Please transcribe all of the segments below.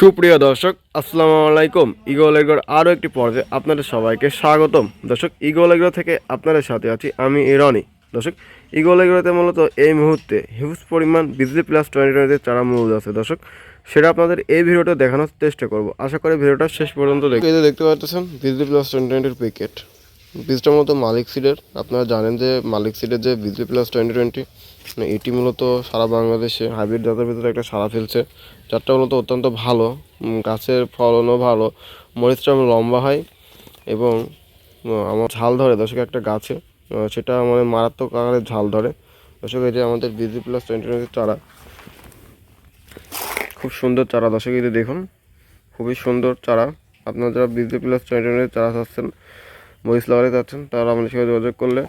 সুপ্রিয় দর্শক, আসসালামু আলাইকুম। ইগল এগ্রোর আরও একটি পর্বে আপনাদের সবাইকে স্বাগতম। দর্শক, ইগল এগ্রো থেকে আপনাদের সাথে আছি আমি ইরনি দর্শক, ইগল এগ্রোতে মূলত এই মুহূর্তে হিউজ পরিমাণ বিজলি প্লাস টোয়েন্টি টোয়েন্টিতে চারা মূল আছে। দর্শক, সেটা আপনাদের এই ভিডিওটা দেখানোর চেষ্টা করব। আশা করি ভিডিওটা শেষ পর্যন্ত দেখতে পাচ্ছেন, বিজলি প্লাস টোয়েন্টি টোয়েন্টির প্যাকেট বীজটা মূলত মালিক সিডের আপনারা জানেন যে মালিক সিডের যে বিজলি প্লাস টোয়েন্টি টোয়েন্টি এটি মূলত সারা বাংলাদেশে হাইব্রিড জাতের ভিতরে একটা সারা ফেলছে। চারটা মূলত অত্যন্ত ভালো গাছের ফলনও ভালো মরিচটা লম্বা হয় এবং আমার ঝাল ধরে দর্শক, একটা গাছে সেটা আমাদের মারাত্মক আকারে ঝাল ধরে। দর্শক, এই যে আমাদের বিজলি প্লাস টোয়েন্টি টোয়েন্টি চারা, খুব সুন্দর চারা দর্শক, এই দেখুন, খুবই সুন্দর চারা। আপনারা যারা বিজলি প্লাস টোয়েন্টি টোয়েন্টি চারা চাচ্ছেন লাগাতে চাচ্ছেন তারা আমাদের সঙ্গে যোগাযোগ করলে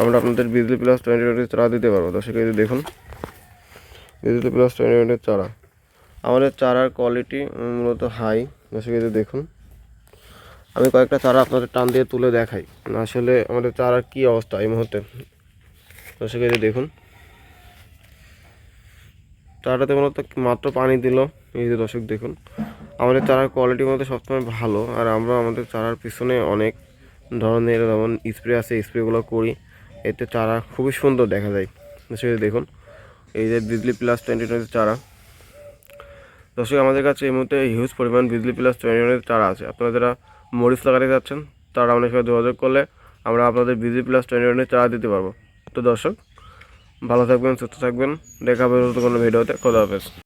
আমরা আপনাদের বিজলি প্লাস টোয়েন্টি টোয়েন্টি চারা দিতে পারব। দর্শক এই দেখুন বিজলি প্লাস টোয়েন্টি টোয়েন্টি চারা। আমাদের চারার কোয়ালিটি মূলত হাই দর্শক দেখুন, আমি কয়েকটা চারা আপনাদের টান দিয়ে তুলে দেখাই। আসলে আমাদের চারার কী অবস্থা এই মুহূর্তে? দর্শক এই দেখুন চারাটাতে মূলত মাত্র পানি দিল। এই যে দর্শক দেখুন, আমাদের চারার কোয়ালিটি মধ্যে সবসময় ভালো। আর আমরা আমাদের চারার পিছনে অনেক ধরনের যেমন স্প্রে আছে স্প্রেগুলো করি। এতে চারা খুবই সুন্দর দেখা যায়। যে দেখুন, এই যে বিজলি প্লাস টোয়েন্টি টোয়েন্টি চারা। দর্শক, আমাদের কাছে এই মুহূর্তে হিউজ পরিমাণ বিজলি প্লাস টোয়েন্টি টোয়েন্টি চারা আছে। আপনারা যারা মরিচ লাগাতে যাচ্ছেন, তারা আমাদের সাথে যোগাযোগ করলে আমরা আপনাদের বিজলি প্লাস টোয়েন্টি টোয়েন্টি চারা দিতে পারব। তো দর্শক, ভালো থাকবেন, সুস্থ থাকবেন। দেখা হবে কোনো ভিডিওতে খোদা হাফেজ।